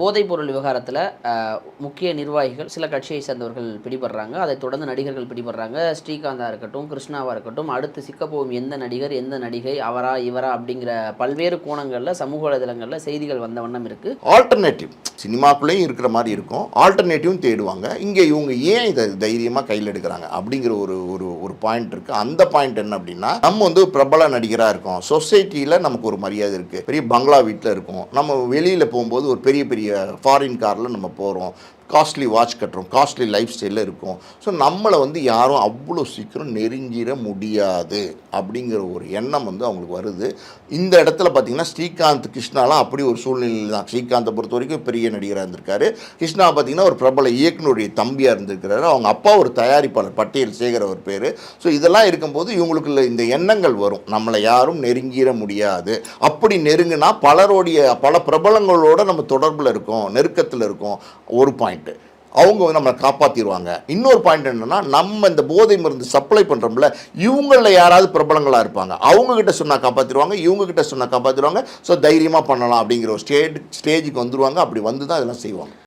போதைப்பொருள் விவகாரத்தில் முக்கிய நிர்வாகிகள் சில கட்சியை சேர்ந்தவர்கள் பிடிபடுறாங்க. அதை தொடர்ந்து நடிகர்கள் பிடிபடுறாங்க. ஸ்ரீகாந்தாக இருக்கட்டும் கிருஷ்ணாவாக இருக்கட்டும் அடுத்து சிக்கப்போகும் எந்த நடிகர் எந்த நடிகை அவரா இவரா அப்படிங்கிற பல்வேறு கோணங்களில் சமூக வலைதளங்களில் செய்திகள் வந்த வண்ணம் இருக்குது ஆல்டர்னேட்டிவ் சினிமாக்குள்ளேயும் இருக்கிற மாதிரி இருக்கும். ஆல்டர்னேட்டிவும் தேடுவாங்க. இங்கே இவங்க ஏன் இதை தைரியமாக கையில் எடுக்கிறாங்க? அப்படிங்கிற ஒரு ஒரு பாயிண்ட் இருக்குது அந்த பாயிண்ட் என்ன அப்படின்னா நம்ம வந்து பிரபல நடிகராக இருக்கோம். சொசைட்டியில் நமக்கு ஒரு மரியாதை இருக்குது பெரிய பங்களா வீட்டில் இருக்கும். நம்ம வெளியில் போகும்போது ஒரு பெரிய பெரிய ஃபாரின் காரில் நம்ம போகிறோம் காஸ்ட்லி வாட்ச் கட்டுறோம். காஸ்ட்லி லைஃப் ஸ்டைலில் இருக்கும். ஸோ நம்மளை வந்து யாரும் அவ்வளோ சீக்கிரம் நெருங்கிட முடியாது அப்படிங்கிற ஒரு எண்ணம் வந்து அவங்களுக்கு வருது. இந்த இடத்துல பார்த்தீங்கன்னா ஸ்ரீகாந்த் கிருஷ்ணாலாம் அப்படி ஒரு சூழ்நிலையில் தான். ஸ்ரீகாந்தை பொறுத்த வரைக்கும் பெரிய நடிகராக இருந்திருக்காரு. கிருஷ்ணா பார்த்தீங்கன்னா ஒரு பிரபல இயக்குனருடைய தம்பியாக இருந்திருக்கிறாரு. அவங்க அப்பா ஒரு தயாரிப்பாளர் பட்டியல் சேகர் அவர் பேர். ஸோ இதெல்லாம் இருக்கும்போது இவங்களுக்குள்ள இந்த எண்ணங்கள் வரும். நம்மளை யாரும் நெருங்கிட முடியாது. அப்படி நெருங்கினா பலருடைய பல பிரபலங்களோட நம்ம தொடர்பில் இருக்கோம் நெருக்கத்தில் இருக்கோம். ஒரு பாயிண்ட் பாயிண்ட்டு அவங்க வந்து நம்மளை காப்பாற்றிடுவாங்க இன்னொரு பாயிண்ட் என்னன்னா நம்ம இந்த போதை மருந்து சப்ளை பண்ணுறோம்ல இவங்களில் யாராவது பிரபலங்களாக இருப்பாங்க. அவங்கக்கிட்ட சொன்னால் காப்பாற்றிடுவாங்க இவங்க கிட்ட சொன்னால் காப்பாற்றிடுவாங்க ஸோ தைரியமாக பண்ணலாம் அப்படிங்கிற ஒரு ஸ்டேட் ஸ்டேஜுக்கு வந்துடுவாங்க அப்படி வந்து தான் இதெல்லாம் செய்வாங்க.